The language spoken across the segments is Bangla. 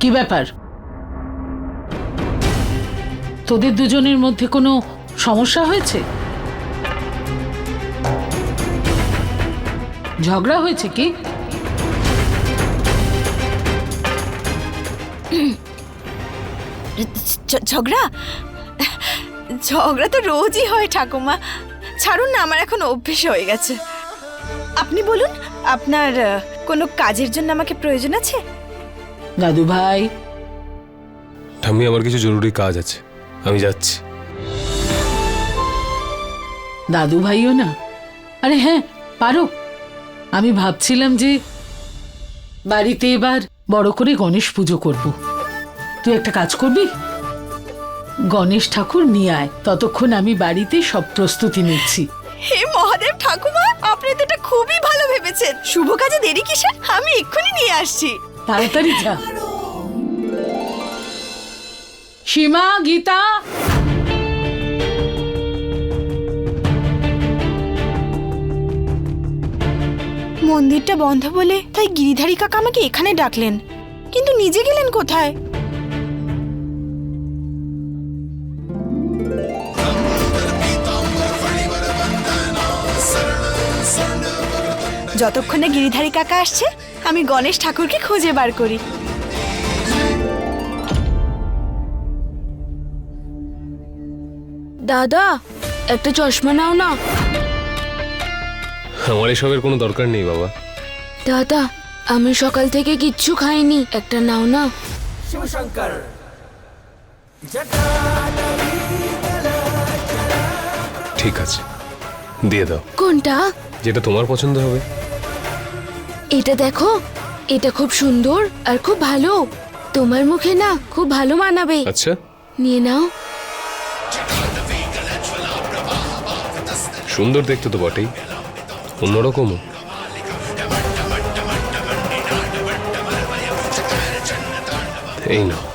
কি ব্যাপার? তোদের দুজনের মধ্যে কোনো সমস্যা হয়েছে? ঝগড়া হয়েছে কি? ঝগড়া? ঝগড়া তো রোজই হয় ঠাকুমা। ছাড়ুন না, আমার এখন অভ্যেস হয়ে গেছে। আপনি বলুন, আপনার কোনো কাজের জন্য আমাকে প্রয়োজন আছে? দাদু ভাই। ঠাম্মি আমার কিছু জরুরি কাজ আছে। আমি যাচ্ছি। দাদু ভাইও না? আরে হ্যাঁ পারো। আমি ভাবছিলাম যে বাড়িতে এবার বড় করে গণেশ পুজো করব। তুই একটা কাজ করবি? গণেশ ঠাকুর নিয়ে আয়। ততক্ষণ আমি বাড়িতে সব প্রস্তুতি নিচ্ছি। হে মহাদেব ঠাকুমা আপনি তো এটা খুবই ভালো ভেবেছেন। শুভ কাজে দেরি কিসের? আমি এক্ষুনি নিয়ে আসছি। তাড়াতাড়ি যা। সীমা, গীতা। মন্দিরটা বন্ধ বলে তাই গিরিধারী কাকা আমাকে এখানে ডাকলেন। কিন্তু নিজে গেলেন কোথায়? যতক্ষণে গিরিধারী কাকা আসছে আমি গণেশ ঠাকুরকে খুঁজে বার করি। দাদা একটা চশমা নাও না। আমার এসবের কোনো দরকার নেই বাবা। দাদা আমি সকাল থেকে কিচ্ছু খাইনি। একটা নাও না। ঠিক আছে দিয়ে দাও। কোনটা? যেটা তোমার পছন্দ হবে। এটা দেখো এটা খুব সুন্দর আর খুব ভালো। তোমার মুখে না খুব ভালো মানাবে। আচ্ছা। নিয়ে নাও। সুন্দর দেখতে তো বটেই। অন্যরকমও। এই না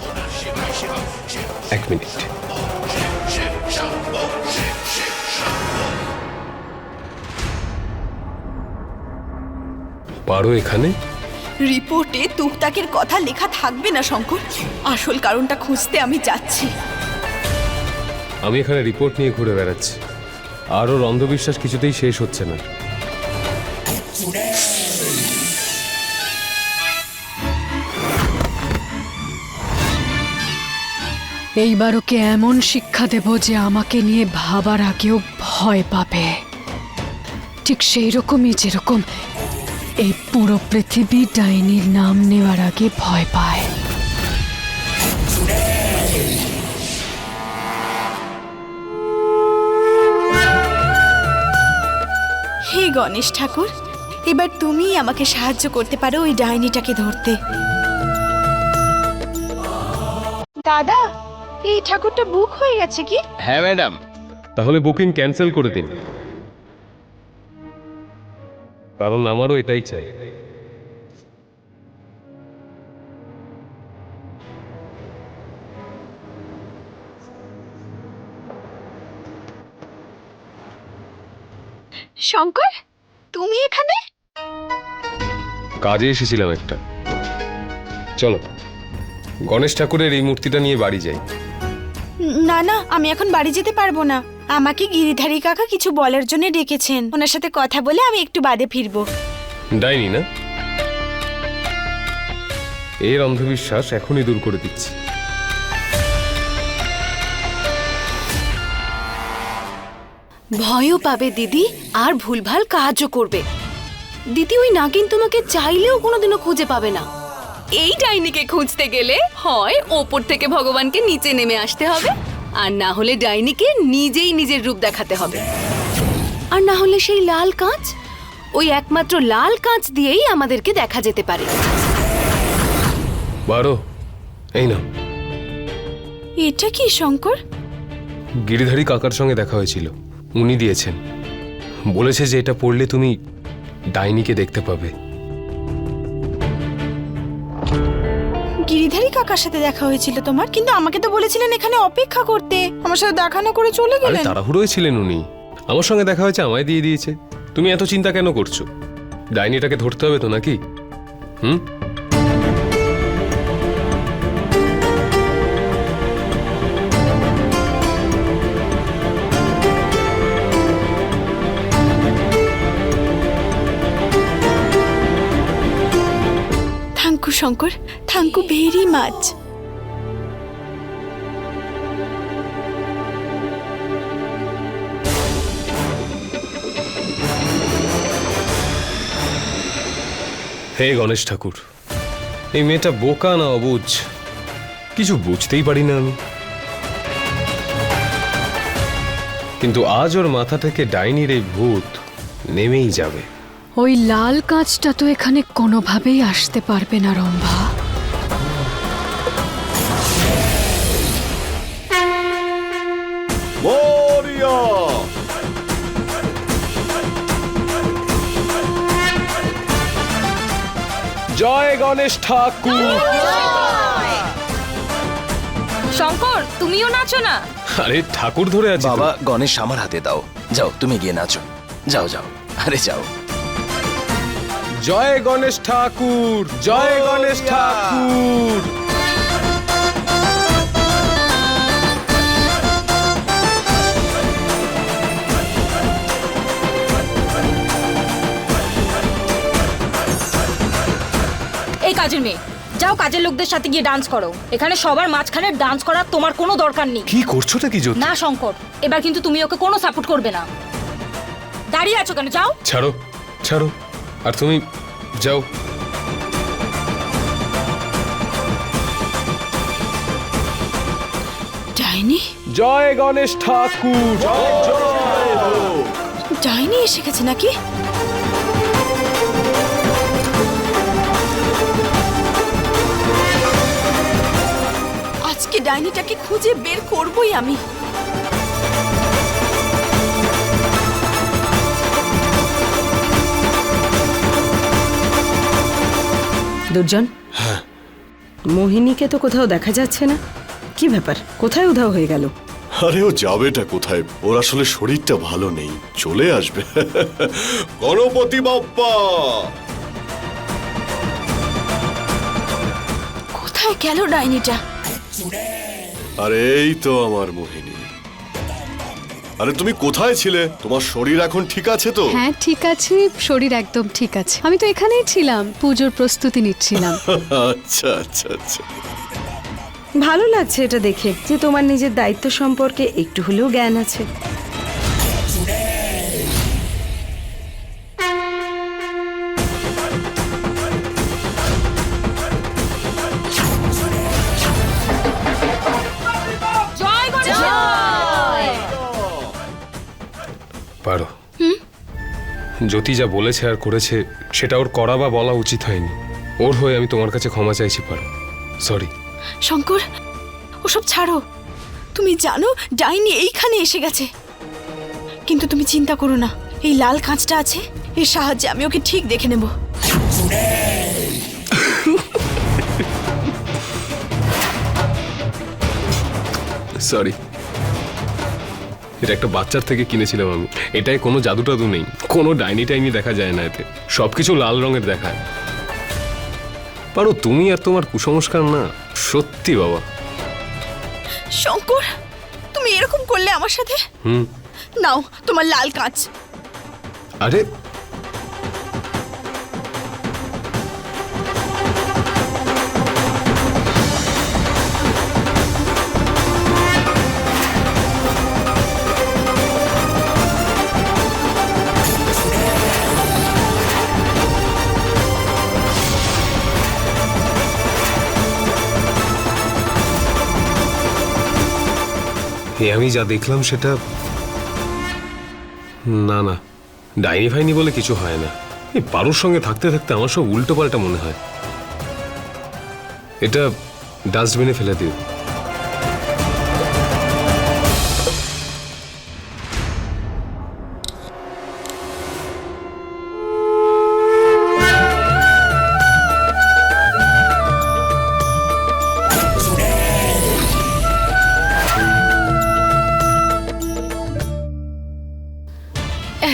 পারো এখানে? রিপোর্টে তুকতাকের কথা লেখা থাকবে না শঙ্কর। আসল কারণটা খুঁজতে আমি যাচ্ছি। আমি এখানে রিপোর্ট নিয়ে ঘুরে বেড়াচ্ছি। আর ওর অন্ধবিশ্বাস কিছুতেই শেষ হচ্ছে না। এইবার ওকে এমন শিক্ষা দেব যে আমাকে নিয়ে ভাবার আগেও ভয় পাবে। ঠিক সেই রকমই যেরকম এই পুরো পৃথিবী ডাইনির নাম নেওয়ার আগে ভয় পায়। হে গণেশ ঠাকুর এবার তুমি আমাকে সাহায্য করতে পারো ওই ডাইনিটাকে ধরতে। দাদা এই ঠাকুরটা বুক হয়ে গেছে কি? হ্যাঁ ম্যাডাম। তাহলে বুকিং ক্যান্সেল করে দিন। কারণ আমারও এটাই চাই। শঙ্কর তুমি এখানে? কাজে এসেছিলাম একটা। চলো গণেশ ঠাকুরের এই মূর্তিটা নিয়ে বাড়ি যাই। না না আমি এখন বাড়ি যেতে পারব না। আমাকে গিরিধারী কাকা কিছু বলার জন্য ডেকেছেন। ওনার সাথে কথা বলে আমি একটু বাদে ফিরবো। ডাইনি না? এর অন্ধবিশ্বাস এখনই দূর করে দিচ্ছি। ভয়ও পাবে দিদি আর ভুলভাল কাজও করবে। দিদি ওই নাগিন তোমাকে চাইলেও কোনোদিনও খুঁজে পাবে না। এই ডাইনিকে খুঁজতে গেলে হয় ওপর থেকে ভগবানকে নিচে নেমে আসতে হবে। আর না হলে ডাইনিকে নিজেই নিজের রূপ দেখাতে হবে। আর না হলে সেই লাল কাঁচ ওই একমাত্র লাল কাঁচ দিয়েই আমাদেরকে দেখা যেতে পারে। বারো এই না এটা কি শঙ্কর? গিরিধারী কাকার সঙ্গে দেখা হয়েছিল। উনি দিয়েছেন। বলেছে যে এটা পড়লে তুমি ডাইনিকে দেখতে পাবে। গিরিধারী কাকার সাথে দেখা হয়েছিল তোমার? কিন্তু আমাকে তো বলেছিলেন এখানে অপেক্ষা করতে। আমার সাথে দেখানো করে চলে আরে গেলেন। তাড়াহুড়োয় ছিলেন উনি। আমার সঙ্গে দেখা হয়েছে আমায় দিয়ে দিয়েছে। তুমি এত চিন্তা কেন করছ? ডাইনিটাকে ধরতে হবে তো নাকি? হুম? Shankar thank you very much. হে গণেশ ঠাকুর, এই মেয়েটা বোকা না অবুঝ কিছু বুঝতেই পারি না আমি। কিন্তু আজ ওর মাথা থেকে ডাইনির এই ভূত নেমেই যাবে। ওই লাল কাঁচটা তো এখানে কোনোভাবেই আসতে পারবে না রম্ভা। জয় গণেশ ঠাকুর! শঙ্কর তুমিও নাচো না? আরে ঠাকুর ধরে আছি। বাবা গণেশ আমার হাতে দাও। যাও তুমি গিয়ে নাচো। যাও যাও। আরে যাও। জয় গণেশ ঠাকুর জয় গণেশ ঠাকুর। এই কাজের মেয়ে যাও কাজের লোকদের সাথে গিয়ে ডান্স করো। এখানে সবার মাঝখানে ডান্স করার তোমার কোনো দরকার নেই। কি করছোটা কি জ্যোতি? না শঙ্কর এবার কিন্তু তুমি ওকে কোনো সাপোর্ট করবে না। দাঁড়িয়ে আছো কেন? যাও। ছাড়ো ছাড়ো। আর তুমি যাও ডাইনি জয় গণেশ ঠাকুর। ডাইনি এসে গেছে নাকি? আজকে ডাইনিটাকে খুঁজে বের করবই আমি। দুর্জন? হ্যাঁ। মোহিনীকে তো কোথাও দেখা যাচ্ছে না। কি ব্যাপার? কোথায় উধাও হয়ে গেল? আরে ও যাবেটা কোথায়? ওর আসলে শরীরটা ভালো নেই। চলে আসবে। গণপতি বাপ্পা! কোথায় গেল ডাইনিটা? আরে এই তো আমার মোহিনী। আরে তুমি কোথায় ছিলে? তোমার শরীর এখন ঠিক আছে তো? হ্যাঁ ঠিক আছে শরীর একদম ঠিক আছে। আমি তো এখানেই ছিলাম পুজোর প্রস্তুতি নিচ্ছিলাম। আচ্ছা আচ্ছা আচ্ছা। ভালো লাগছে এটা দেখে যে তোমার নিজের দায়িত্ব সম্পর্কে একটু হলেও জ্ঞান আছে। জ্যোতি যা বলেছে আর করেছে সেটা ওর করা বা বলা উচিত হয়নি। ওর হয়ে আমি তোমার কাছে ক্ষমা চাইছি পারো। সরি শঙ্কর ওসব ছাড়ো। তুমি জানো ডাইনি এইখানে এসে গেছে। কিন্তু তুমি চিন্তা করো না এই লাল কাঁচটা আছে এর সাহায্যে আমি ওকে ঠিক দেখে নেব। সরি এটা একটা বাচ্চার থেকে কিনেছিলাম আমি। এটায় কোনো জাদু টাদু নেই। কোনো ডাইনি টাইনি দেখা যায় না এতে। সব কিছু লাল রঙের দেখায়। পারো তুমি আর তোমার কুসংস্কার না। সত্যি বাবা। শঙ্কর তুমি এরকম করলে আমার সাথে? হুম। নাও তোমার লাল কাঁচ। আরে আমি যা দেখলাম সেটা না না। ডাইনি ফাইনি বলে কিছু হয় না। এই পারুর সঙ্গে থাকতে থাকতে আমার সব উল্টো পাল্টা মনে হয়। এটা ডাস্টবিনে ফেলে দিও।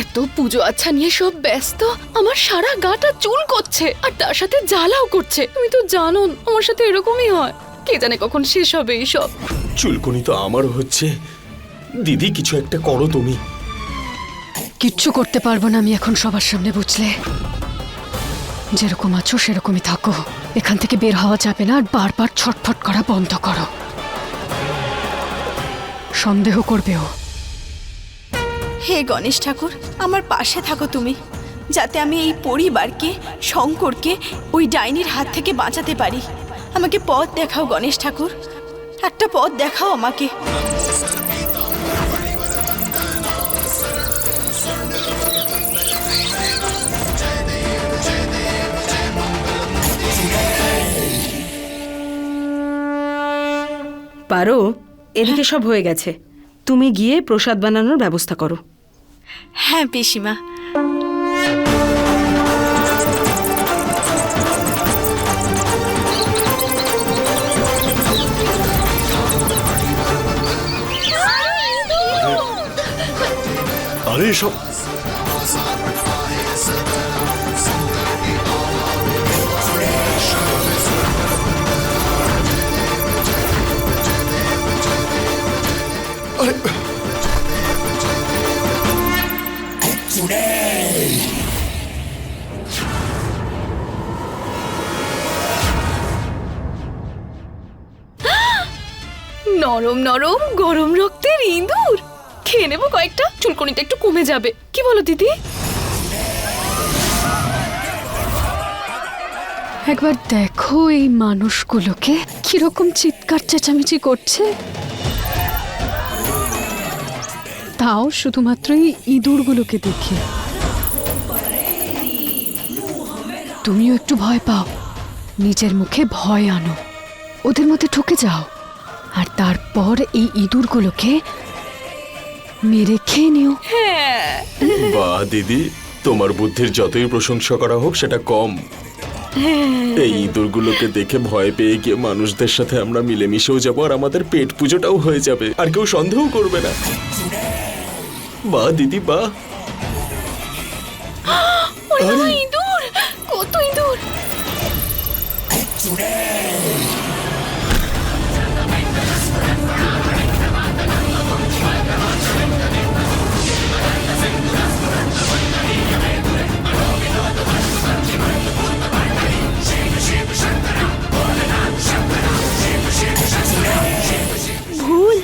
এত পুজো আচ্ছা নিয়ে সব ব্যস্ত? আমার সারা গাটা চুল করছে আর তার সাথে জ্বালাও করছে। তুমি তো জানো আমার সাথে এরকমই হয়। কে জানে কখন শেষ হবে এইসব। চুলকুনি তো আমারও হচ্ছে। দিদি কিছু একটা করো তুমি। কিচ্ছু করতে পারব না আমি এখন সবার সামনে বুঝলে? যেরকম আছো সেরকমই থাকো। এখান থেকে বের হওয়া যাবে না আর বারবার ছটফট করা বন্ধ করো। সন্দেহ করবে ও। হে গণেশ ঠাকুর, আমার পাশে থাকো তুমি, যাতে আমি এই পরিবারকে, শঙ্করকে, ওই ডাইনির হাত থেকে বাঁচাতে পারি। আমাকে পথ দেখাও গণেশ ঠাকুর, একটা পথ দেখাও আমাকে। পারো, এদিকে সব হয়ে গেছে। তুমি গিয়ে প্রসাদ বানানোর ব্যবস্থা করো। হ্যাঁ পিসিমা। আরে সব নরম নরম গরম রক্তের ইঁদুর। খেয়ে নেব কয়েকটা, চুলকনিটা একটু কমে যাবে। কি বলো দিদি? একবার দেখো এই মানুষগুলোকে কীরকম চিৎকার চেঁচামেচি করছে। তাও শুধুমাত্র এই ইঁদুরগুলোকে দেখে। তুমিও একটু ভয় পাও। নিজের মুখে ভয় আনো। ওদের মধ্যে ঢুকে যাও। আর তারপর এই ইঁদুরগুলোকে মেরে খেয়ে নিও। বাহ দিদি। তোমার বুদ্ধির যতই প্রশংসা করা হোক সেটা কম। এই ইঁদুরগুলোকে দেখে ভয় পেয়ে গিয়ে মানুষদের সাথে আমরা মিলেমিশেও যাব আর আমাদের পেট পুজোটাও হয়ে যাবে। আর কেউ সন্দেহ করবে না। বাহ দিদি বাহ ইঁদুর! কত ইঁদুর! ভুল।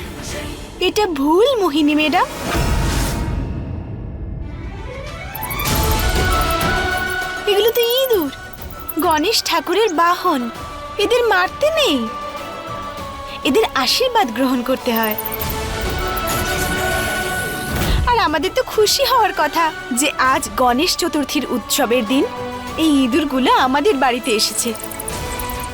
এটা ভুল মোহিনী ম্যাডাম গণেশ ঠাকুরের বাহন। এদের মারতে নেই। এদের আশীর্বাদ গ্রহণ করতে হয়। আর আমাদের তো খুশি হওয়ার কথা যে আজ গণেশ চতুর্থীর উৎসবের দিন। এই ইঁদুরগুলো আমাদের বাড়িতে এসেছে।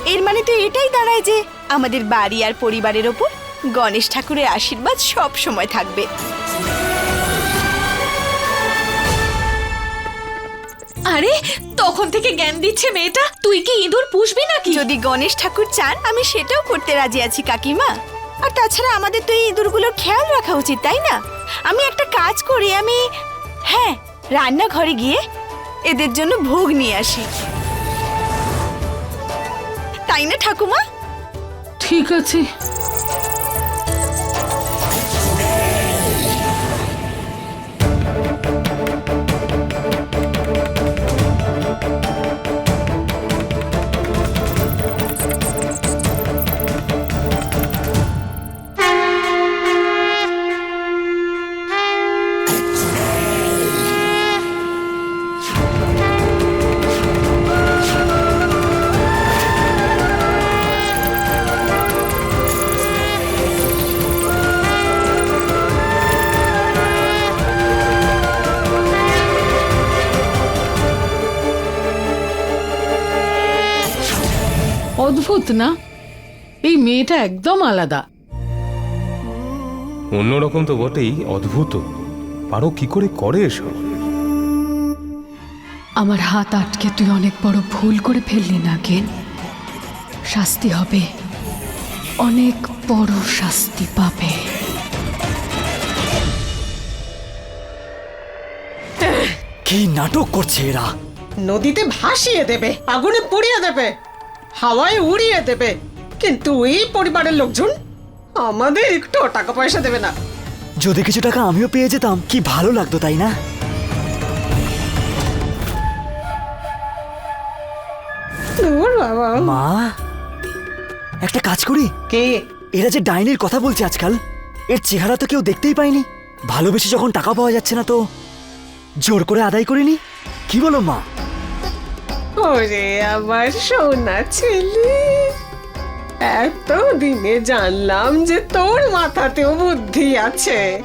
এর মানে তো এটাই দাঁড়ায় যে আমাদের বাড়ি আর পরিবারের ওপর গণেশ ঠাকুরের আশীর্বাদ সব সময় থাকবে। আরে তখন থেকে জ্ঞান দিচ্ছে মেয়েটা। তুই কি ইঁদুর পুষবি নাকি? যদি গণেশ ঠাকুর চান আমি সেটাও করতে রাজি আছি কাকিমা। আর তাছাড়া আমাদের তো এই ইঁদুরগুলোর খেয়াল রাখা উচিত তাই না? আমি একটা কাজ করি আমি হ্যাঁ রান্নাঘরে গিয়ে এদের জন্য ভোগ নিয়ে আসি। তাই না ঠাকুমা? ঠিক আছে। অদ্ভুত না? এই মেয়েটা একদম আলাদা। অন্যরকম তো বটেই অদ্ভুত। পারো কি করে করে এসব? আমার হাত আটকে তুই অনেক বড় ভুল করে ফেললি না কেন? শাস্তি হবে। অনেক বড় শাস্তি পাবে। কি নাটক করছে এরা? নদীতে ভাসিয়ে দেবে আগুনে পুড়িয়ে দেবে। হাওয়ায় উড়িয়ে দেবে। কিন্তু এই পরিবারের লোকজন আমাদের একটু টাকা পয়সা দেবে না। যদি কিছু টাকা আমিও পেয়ে যেতাম কি ভালো লাগতো তাই না? বাবা। মা একটা কাজ করি। কে? এরা যে ডাইনির কথা বলছে আজকাল এর চেহারা তো কেউ দেখতেই পায়নি। ভালোবেসে যখন টাকা পাওয়া যাচ্ছে না তো জোর করে আদায় করিনি? কি বলো মা? ওরে আমার সোনা ছেলে। এত দিনে জানলাম যে তোর মাথাতেও বুদ্ধি আছে।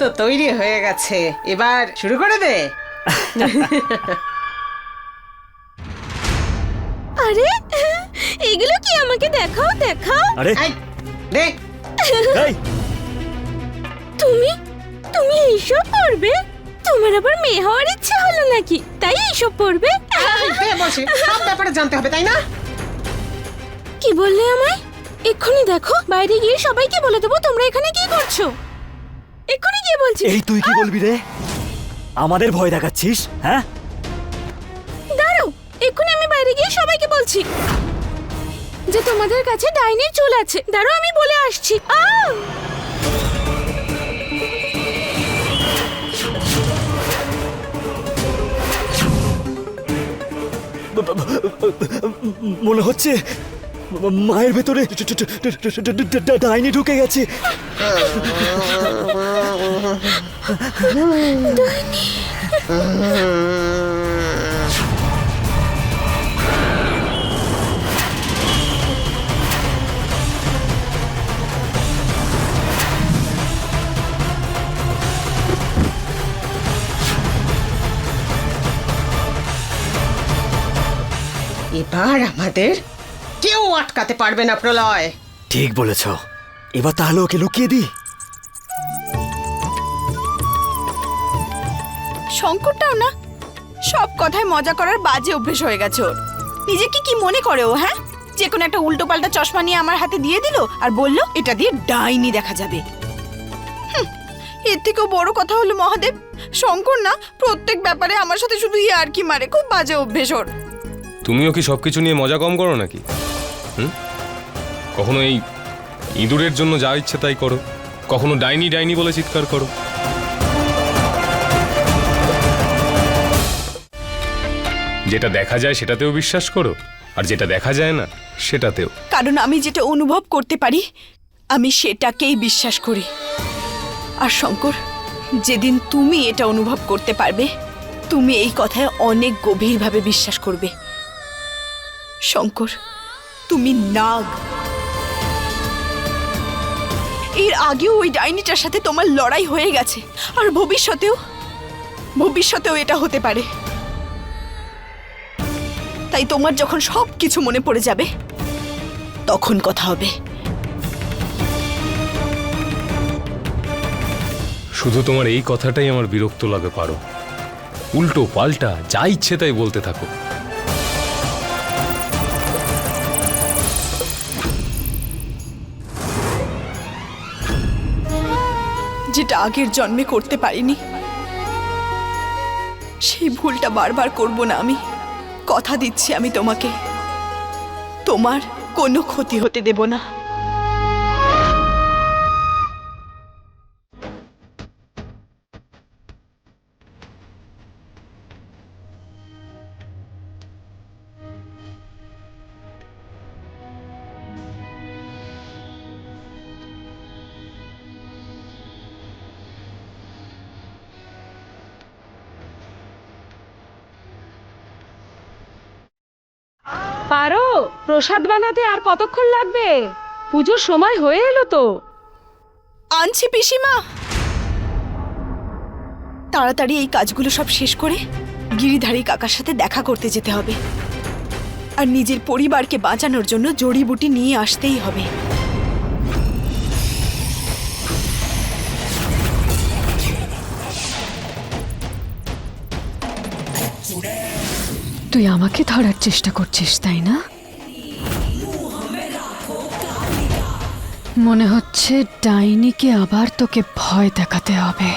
তো তৈরি হয়ে গেছে। এবার শুরু করে দে। আরে এগুলো কি আমাকে দেখাও দেখাও? আরে। এই, দে। এই। তুমি তুমি এইসব পড়বে? তোমার আবার মেয়ে হওয়ার ইচ্ছা হলো নাকি? তাই এইসব পড়বে? দে বলছি সব ব্যাপারে জানতে হবে তাই না? কি বললে আমায়? এক্ষুনি দেখো বাইরে গিয়ে সবাইকে বলে দেবো তোমরা এখানে কি করছ। এক্ষুনি গিয়ে বলছি। এই তুই কি বলবি রে? আমাদের ভয় দেখাচ্ছিস হ্যাঁ? দাঁড়াও এক্ষুনি আমি বাইরে গিয়ে সবাইকে বলছি। যে তোমাদের কাছে ডাইনির চুল আছে। দাঁড়াও আমি বলে আসছি। আহ! মনে হচ্ছে মায়ের ভেতরে ডাইনি ঢুকে গেছে। এবার আমাদের কেউ আটকাতে পারবে না প্রলয়। ঠিক বলেছ। এবার তাহলে ওকে লুকিয়ে দিই। শঙ্করটাও না? সব কথায় মজা করার বাজে অভ্যেস হয়ে গেছে ওর। নিজেকে কি মনে করে ও হ্যাঁ? যে কোনো একটা উল্টো পাল্টা চশমা নিয়ে আমার হাতে দিয়ে দিল আর বলল, এটা দিয়ে ডাইনি দেখা যাবে। এর থেকেও বড় কথা হলো মহাদেব, শঙ্কর না প্রত্যেক ব্যাপারে আমার সাথে শুধু ইয়ে আর কি মারে, খুব বাজে অভ্যেস ওর। তুমিও কি সবকিছু নিয়ে মজা কম করো নাকি? কখনো এই ইঁদুরের জন্য যা ইচ্ছে তাই করো। কখনো ডাইনি ডাইনি বলে চিৎকার করো। যেটা দেখা যায় সেটাতেও বিশ্বাস করো, আর যেটা দেখা যায় না, সেটাতেও। কারণ আমি যেটা অনুভব করতে পারি, আমি সেটাকেই বিশ্বাস করি। আর শঙ্কর, যেদিন তুমি এটা অনুভব করতে পারবে, তুমি এই কথায় অনেক গভীরভাবে বিশ্বাস করবে। শঙ্কর, তুমি নাগ। এর আগেও ওই ডাইনিটার সাথে তোমার লড়াই হয়ে গেছে, আর ভবিষ্যতেও ভবিষ্যতেও এটা হতে পারে। তাই তোমার যখন সব কিছু মনে পড়ে যাবে তখন কথা হবে। শুধু তোমার এই কথাটাই আমার বিরক্ত লাগে পারো। উল্টো পাল্টা যা ইচ্ছে তাই বলতে থাকো। যেটা আগের জন্মে করতে পারিনি সেই ভুলটা বারবার করব না আমি। কথা দিচ্ছি আমি তোমাকে। তোমার কোনো ক্ষতি হতে দেব না। পারো প্রসাদ বানাতে আর কতক্ষণ লাগবে? পুজোর সময় হয়ে এলো তো। আনছি পিসিমা। তাড়াতাড়ি এই কাজগুলো সব শেষ করে গিরিধারী কাকার সাথে দেখা করতে যেতে হবে। আর নিজের পরিবারকে বাঁচানোর জন্য জড়িবুটি নিয়ে আসতেই হবে। তুই আমাকে ধরার চেষ্টা করছিস, তাই না? মনে হচ্ছে ডাইনিকে আবার তোকে ভয় দেখাতে হবে।